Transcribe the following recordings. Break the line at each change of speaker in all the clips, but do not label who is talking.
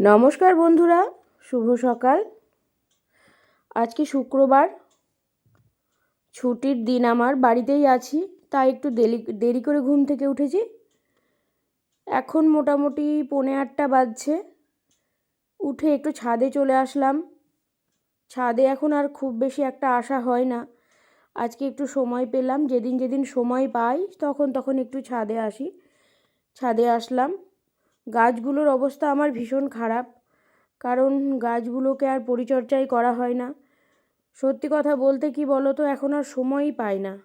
নমস্কার বন্ধুরা, শুভ সকাল। আজকে শুক্রবার, ছুটির দিন আমার, বাড়িতেই আছি, তাই একটু দেরি দেরি করে ঘুম থেকে উঠেছি। এখন মোটামুটি পৌনে আটটা বাজছে। উঠে একটু ছাদে চলে আসলাম। ছাদে এখন আর খুব বেশি একটা আসা হয় না। আজকে একটু সময় পেলাম, যেদিন যেদিন সময় পাই, তখন তখন একটু ছাদে আসি। ছাদে আসলাম। গাছগুলোর অবস্থা আমার ভীষণ খারাপ। কারণ গাছগুলোকে আর পরিচর্যাই করা হয় না। সত্যি কথা বলতে কি বলো তো এখন আর সময়ই পাই না।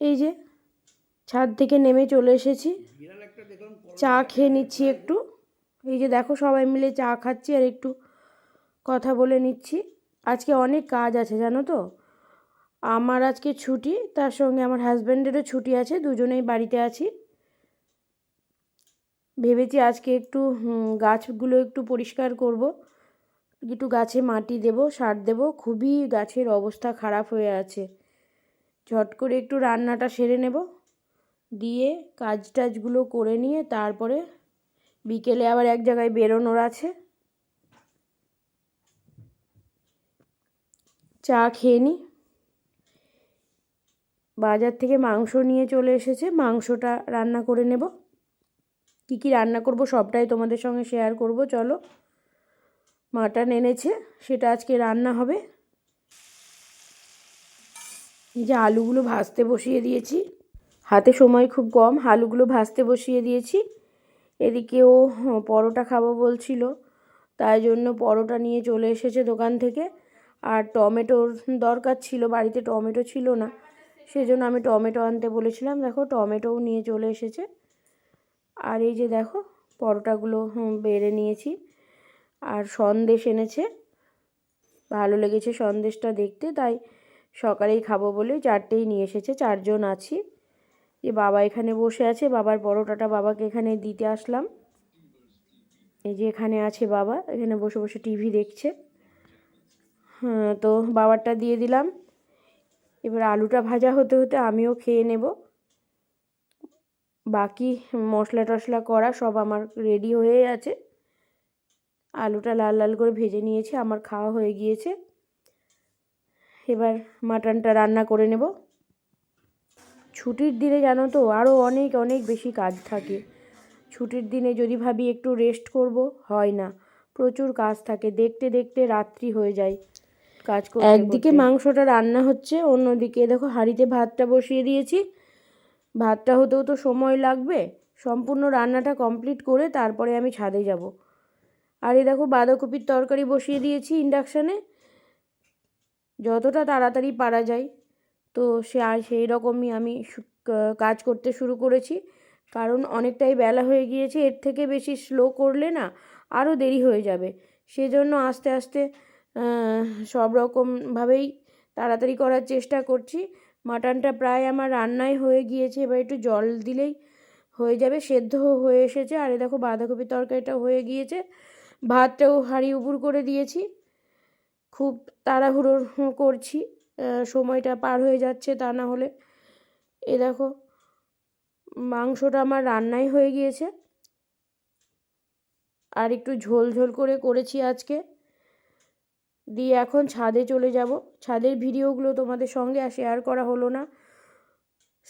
এই যে, ছাদ থেকে নেমে চলে এসেছি। চা খেয়ে নিচ্ছি একটু। এই যে দেখো, সবাই মিলে চা খাচ্ছি আর একটু কথা বলে নিচ্ছি। আজকে অনেক কাজ আছে, জানো তো? আমার আজকে ছুটি, তার সঙ্গে আমার হাজব্যান্ডেরও ছুটি আছে, দুজনেই বাড়িতে আছি। ভেবেছি আজকে একটু গাছগুলো একটু পরিষ্কার করব। একটু গাছে মাটি দেব, সার দেব। খুবই গাছের অবস্থা খারাপ হয়ে আছে। ঝট করে একটু রান্নাটা সেরে নেব। দিয়ে কাজ টাজগুলো করে নিয়ে তারপরে বিকেলে আবার এক জায়গায় বেরোনোর আছে। চা খেয়ে নিই বাজার থেকে মাংস নিয়ে চলে এসেছে। মাংসটা রান্না করে নেব। কী কী রান্না করব সবটাই তোমাদের সঙ্গে শেয়ার করব, চলো। মাটন এনেছে, সেটা আজকে রান্না হবে। এই যে আলুগুলো ভাজতে বসিয়ে দিয়েছি। হাতে সময় খুব কম, আলুগুলো ভাজতে বসিয়ে দিয়েছি। এদিকেও পরোটা খাব বলছিল, তাই জন্য পরোটা নিয়ে চলে এসেছে দোকান থেকে। আর টমেটোর দরকার ছিল, বাড়িতে টমেটো ছিল না, সেজন্য আমি টমেটো আনতে বলেছিলাম, দেখো টমেটোও নিয়ে চলে এসেছে। আর এই যে দেখো, পরোটাগুলো বেড়ে নিয়েছি। আর সন্দেশ এনেছে। ভালো লেগেছে সন্দেশটা দেখতে, তাই সকালেই খাব বলে চারটেই নিয়ে এসেছে, চারজন আছি। যে বাবা এখানে বসে আছে, বাবার পরোটাটা বাবাকে এখানে দিতে আসলাম। এই যে এখানে আছে বাবা, এখানে বসে বসে টিভি দেখছে। হ্যাঁ তো বাবারটা দিয়ে দিলাম। এবার আলুটা ভাজা হতে হতে আমিও খেয়ে নেব। বাকি মশলা টশলা করা সব আমার রেডি হয়ে আছে আলুটা লাল লাল করে ভেজে নিয়েছি আমার খাওয়া হয়ে গিয়েছে। এবার মাটনটা রান্না করে নেব। ছুটির দিনে জানো তো আরও অনেক অনেক বেশি কাজ থাকে। ছুটির দিনে যদি ভাবি একটু রেস্ট করব হয় না। প্রচুর কাজ থাকে দেখতে দেখতে রাত্রি হয়ে যায় কাজ একদিকে মাংসটা রান্না হচ্ছে অন্যদিকে দেখো হাঁড়িতে ভাতটা বসিয়ে দিয়েছি। ভাতটা হতেও তো সময় লাগবে। সম্পূর্ণ রান্নাটা কমপ্লিট করে তারপরে আমি ছাদে যাব। আর এই দেখো বাঁধাকপির তরকারি বসিয়ে দিয়েছি ইন্ডাকশানে যতটা তাড়াতাড়ি পারা যায়। তো সে আর সেই রকমই আমি কাজ করতে শুরু করেছি। কারণ অনেকটাই বেলা হয়ে গিয়েছে, এর থেকে বেশি স্লো করলে না আরও দেরি হয়ে যাবে। সেজন্য আস্তে আস্তে সব রকমভাবেই তাড়াতাড়ি করার চেষ্টা করছি। মাটনটা প্রায় আমার রান্নাই হয়ে গিয়েছে, এবার একটু জল দিলেই হয়ে যাবে, সেদ্ধ হয়ে এসেছে। আর দেখো বাঁধাকপির তরকারিটা হয়ে গিয়েছে, ভাতটাও হাঁড়ি উপুর করে দিয়েছি। খুব তাড়াহুড়ো করছি সময়টা পার হয়ে যাচ্ছে তা না হলে। এ দেখো মাংসটা আমার রান্নাই হয়ে গিয়েছে। আর একটু ঝোল ঝোল করে করেছি আজকে। দিয়ে এখন ছাদে চলে যাব। ছাদের ভিডিওগুলো তোমাদের সঙ্গে আর শেয়ার করা হলো না।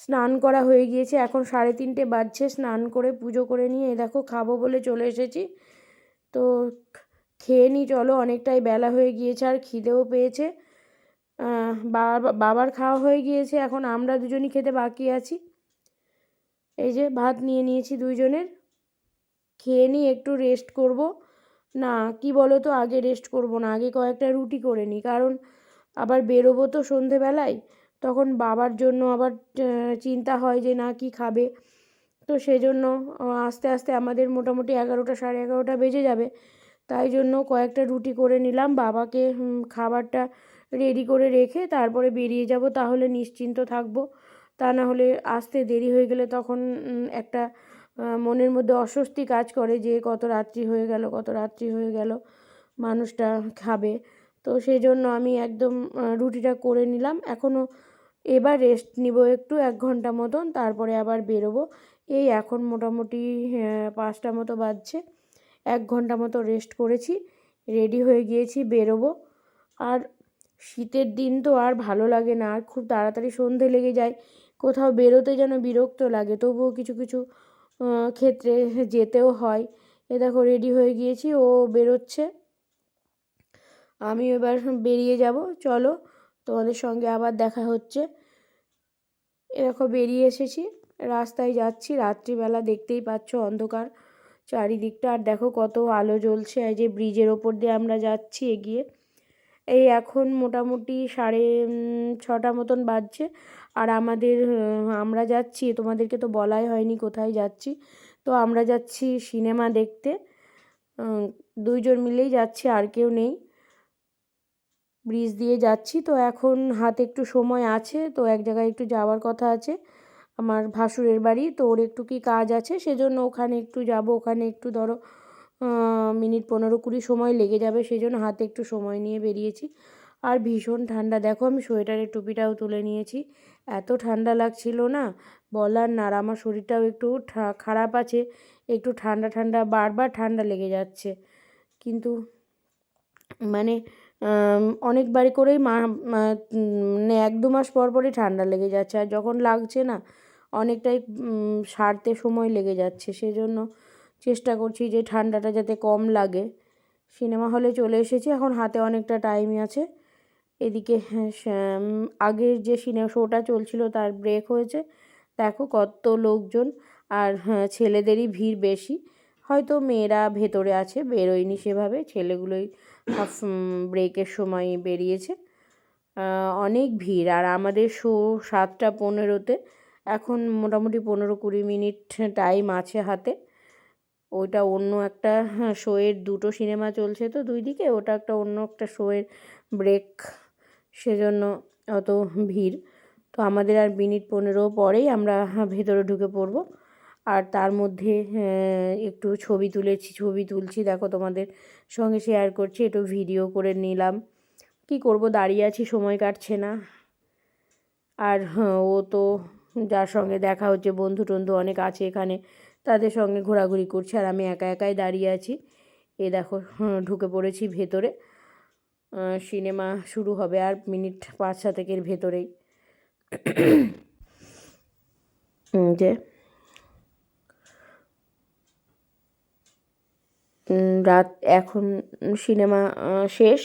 স্নান করা হয়ে গিয়েছে। এখন সাড়ে তিনটে বাজছে। স্নান করে পুজো করে নিয়ে দেখো খাব বলে চলে এসেছি। তো খেয়ে নিই চলো অনেকটাই বেলা হয়ে গিয়েছে আর খিদেও পেয়েছে। বাবার খাওয়া হয়ে গিয়েছে। এখন আমরা দুজনই খেতে বাকি আছি। এই যে ভাত নিয়ে নিয়েছি দুইজনের। খেয়ে নিই একটু রেস্ট করব। না, কি বলো তো আগে রেস্ট করব না, আগে কয়েকটা রুটি করে নিই কারণ আবার বেরোবো তো সন্ধেবেলায়, তখন বাবার জন্য আবার চিন্তা হয় যে না, কি খাবে? তো সেজন্য আস্তে আস্তে আমাদের মোটামুটি এগারোটা, সাড়ে এগারোটা বেজে যাবে। তাই জন্য কয়েকটা রুটি করে নিলাম, বাবাকে খাবারটা রেডি করে রেখে তারপরে বেরিয়ে যাব, তাহলে নিশ্চিন্ত থাকব। তা না হলে আসতে দেরি হয়ে গেলে তখন একটা মনের মধ্যে অস্বস্তি কাজ করে যে কত রাত্রি হয়ে গেল, কত রাত্রি হয়ে গেল, মানুষটা খাবে। তো সেই জন্য আমি একদম রুটিটা করে নিলাম। এখনও এবার রেস্ট নিব একটু, এক ঘণ্টা মতন, তারপরে আবার বেরোবো। এই এখন মোটামুটি পাঁচটা মতো বাজছে। এক ঘণ্টা মতো রেস্ট করেছি রেডি হয়ে গিয়েছি, বেরোবো। আর শীতের দিন তো আর ভালো লাগে না, আর খুব তাড়াতাড়ি সন্ধে লেগে যায়। কোথাও বেরোতে যেন বিরক্ত লাগে, তবুও কিছু কিছু ক্ষেত্রে যেতেও হয়। এ দেখো রেডি হয়ে গিয়েছি, ও বেরোচ্ছে। আমি এবার বেরিয়ে যাব। চলো, তোমাদের সঙ্গে আবার দেখা হচ্ছে। এ দেখো, বেরিয়ে এসেছি। রাস্তায় যাচ্ছি, রাত্রিবেলা দেখতেই পাচ্ছ অন্ধকার চারিদিকটা। আর দেখো, কত আলো জ্বলছে, এই যে ব্রিজের ওপর দিয়ে আমরা যাচ্ছি এগিয়ে। এই এখন মোটামুটি সাড়ে ছটা মতন বাজছে। আর আমাদের আমরা যাচ্ছি, তোমাদেরকে তো বলাই হয়নি কোথায় যাচ্ছি, তো আমরা যাচ্ছি সিনেমা দেখতে। দুইজন মিলেই যাচ্ছি, আর কেউ নেই। ব্রিজ দিয়ে যাচ্ছি, তো এখন হাতে একটু সময় আছে, তো এক জায়গায় একটু যাওয়ার কথা আছে। আমার ভাসুরের বাড়ি, তো ওর একটু কি কাজ আছে, সেজন্য ওখানে একটু যাব, ওখানে একটু ধরো মিনিট পনেরো কুড়ি সময় লেগে যাবে, সেজন্য হাতে একটু সময় নিয়ে বেরিয়েছি। আর ভীষণ ঠান্ডা, দেখো আমি সোয়েটারের টুপিটাও তুলে নিয়েছি। এত ঠান্ডা লাগছিল না? বলার না, আর আমার শরীরটাও একটু খারাপ আছে। একটু ঠান্ডা ঠান্ডা, বারবার ঠান্ডা লেগে যাচ্ছে। কিন্তু মানে অনেকবারই করেই মা- মানে এক দু মাস পর পরই ঠান্ডা লেগে যাচ্ছে। আর যখন লাগছে না, অনেকটাই সারতে সময় লেগে যাচ্ছে। সেজন্য চেষ্টা করছি যে ঠান্ডাটা যাতে কম লাগে। সিনেমা হলে চলে এসেছি। এখন হাতে অনেকটা টাইমই আছে। এদিকে হ্যাঁ, আগের যে সিনেমা শোটা চলছিল তার ব্রেক হয়েছে। দেখো কত লোকজন আর হ্যাঁ ছেলেদেরই ভিড় বেশি। হয়তো মেয়েরা ভেতরে আছে বেরোয়নি সেভাবে ছেলেগুলোই ব্রেকের সময় বেরিয়েছে। অনেক ভিড় আর আমাদের শো সাতটা পনেরোতে এখন মোটামুটি পনেরো কুড়ি মিনিট টাইম আছে হাতে। ওইটা অন্য একটা হ্যাঁ, শোয়ের দুটো সিনেমা চলছে তো দুই দিকে ওটা একটা অন্য একটা শোয়ের ব্রেক সেজন্য অত ভিড়। তো আমাদের আর মিনিট পনেরো পরেই আমরা ভেতরে ঢুকে পড়ব। আর তার মধ্যে একটু ছবি তুলেছি ছবি তুলছি। দেখো তোমাদের সঙ্গে শেয়ার করছি একটু ভিডিও করে নিলাম। কি করব? দাঁড়িয়ে আছি সময় কাটছে না। আর হ্যাঁ, ও তো যার সঙ্গে দেখা হচ্ছে বন্ধু টন্ধু অনেক আছে এখানে তাদের সঙ্গে ঘোরাঘুরি করছে। আর আমি একা একাই দাঁড়িয়ে আছি। এ দেখো ঢুকে পড়েছি ভেতরে। সিনেমা শুরু হবে আর মিনিট পাঁচ সাতেকের ভেতরেই। যে রাত এখন সিনেমা শেষ।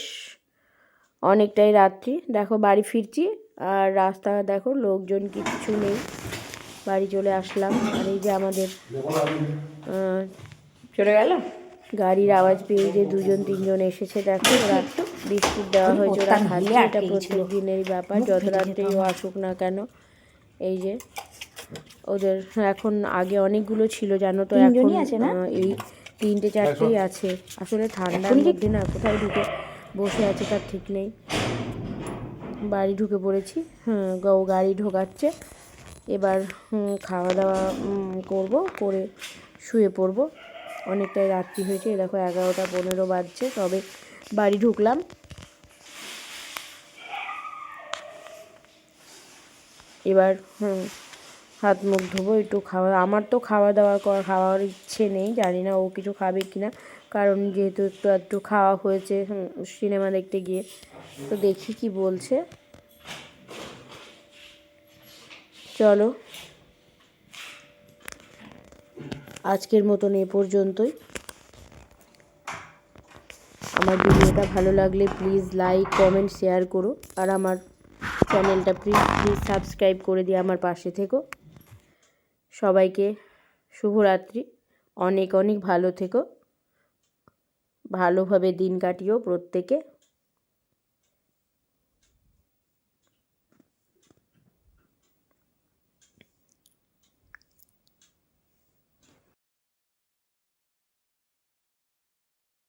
অনেকটাই রাত্রি। দেখো বাড়ি ফিরছি আর রাস্তা দেখো লোকজন কিচ্ছু নেই। বাড়ি চলে আসলাম। আর এই যে আমাদের চলে গেল? গাড়ির আওয়াজ পেয়ে যে দুজন তিনজন এসেছে দেখো ওরা বিস্কুট দেওয়া হয়েছে ওরা খাচ্ছে এটা প্রত্যেক দিনেরই ব্যাপার যত রাত্রেই ও আসুক না কেন এই যে ওদের এখন আগে অনেকগুলো ছিল জানো তো এখন এই তিনটে চারটেই আছে আসলে ঠান্ডার মধ্যে না কোথায় ঢুকে বসে আছে তার ঠিক নেই। বাড়ি ঢুকে পড়েছি হ্যাঁ গ- গাড়ি ঢোকাচ্ছে এবার খাওয়া দাওয়া করব করে শুয়ে পড়ব। অনেকটাই রাত্রি হয়েছে। দেখো এগারোটা পনেরো বাজছে, তবে বাড়ি ঢুকলাম। এবার হাত মুখ ধোবো, একটু খাওয়া, আমার তো খাওয়া দাওয়া খাওয়ার ইচ্ছে নেই, জানি না ও কিছু খাবে কি না কারণ যেহেতু একটু একটু খাওয়া হয়েছে সিনেমা দেখতে গিয়ে। তো দেখি কি বলছে। চলো। আজকের মতন এ পর্যন্তই। আমার ভিডিওটা ভালো লাগলে প্লিজ লাইক কমেন্ট শেয়ার করো। আর আমার চ্যানেলটা প্লিজ প্লিজ সাবস্ক্রাইব করে দিয়ে আমার পাশে থেকো। সবাইকে শুভরাত্রি। অনেক অনেক ভালো থেকো। ভালোভাবে দিন কাটিও প্রত্যেকে।